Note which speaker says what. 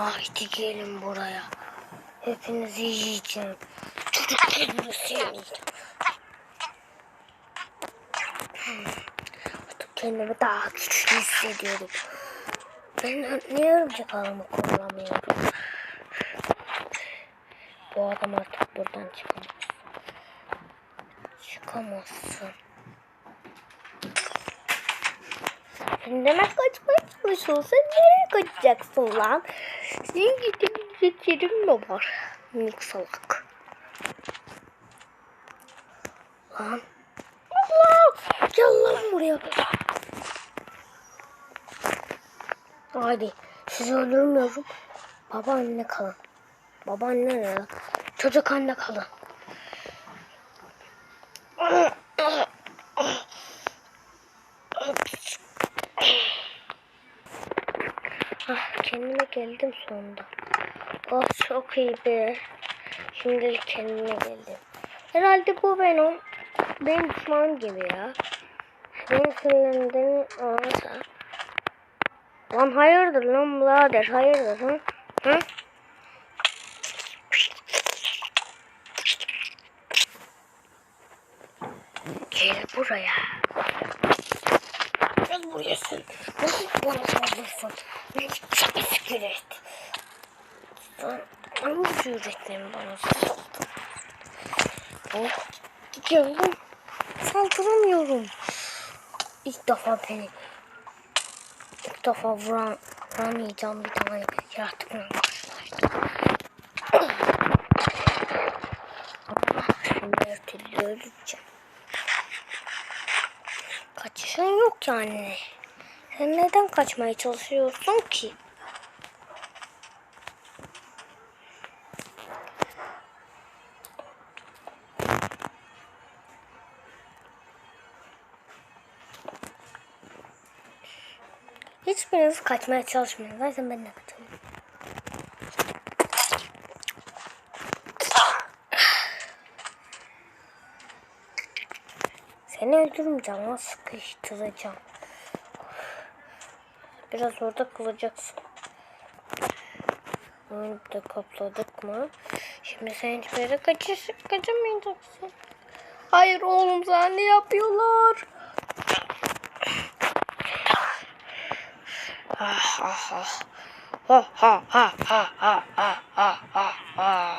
Speaker 1: Haydi gelin buraya. Hepinizi yiyeceğim. Çocuk kedisi yiyeceğim. Hmm. Artık kendimi daha güçlü hissediyorum. Ben niye örümcek ağımı kullanamıyorum? Bu adam artık buradan çıkamaz. Çıkamazsın. Sen demek kaçmaya çalışıyorsun. Nereye kaçacaksın lan? Senin gidecek yerin mi var? Minik salak. Lan. Allah! Gel lan buraya. Hadi. Sizi öldürmüyorum. Baba anne kalın. Baba anne ne? Çocuk anne kalın. Ah, kendime geldim sonunda. Oh çok iyi be. Şimdilik kendime geldim. Herhalde bu benim. Benim düşmanım gibi ya. Beni sinirlendiğini olmasa. Lan hayırdır lan birader hayırdır hı? Hı? Gel buraya. Nasıl? Ne çok iskelet. Sen hangi cüretle bana saldırdın? Oh, geldim. Saldıramıyorum. İlk defa beni ilk defa vuran, vuramayacağım bir tane yaratıkla karşılaştım. Ama her öleceğim. Kaçışın yok yani. Sen neden kaçmaya çalışıyorsun ki? Hiçbiriniz kaçmaya çalışmayın. Zaten ben de kaçamam. Seni öldürmeyeceğim ama sıkıştıracağım. Biraz orada kalacaksın. Bunu da kapladık mı? Şimdi sen hiçbir yere kaçış, kaçamayacaksın. Hayır oğlum sana ne yapıyorlar? Ah ah ah. Ha ha ha ha ha ha ha ha.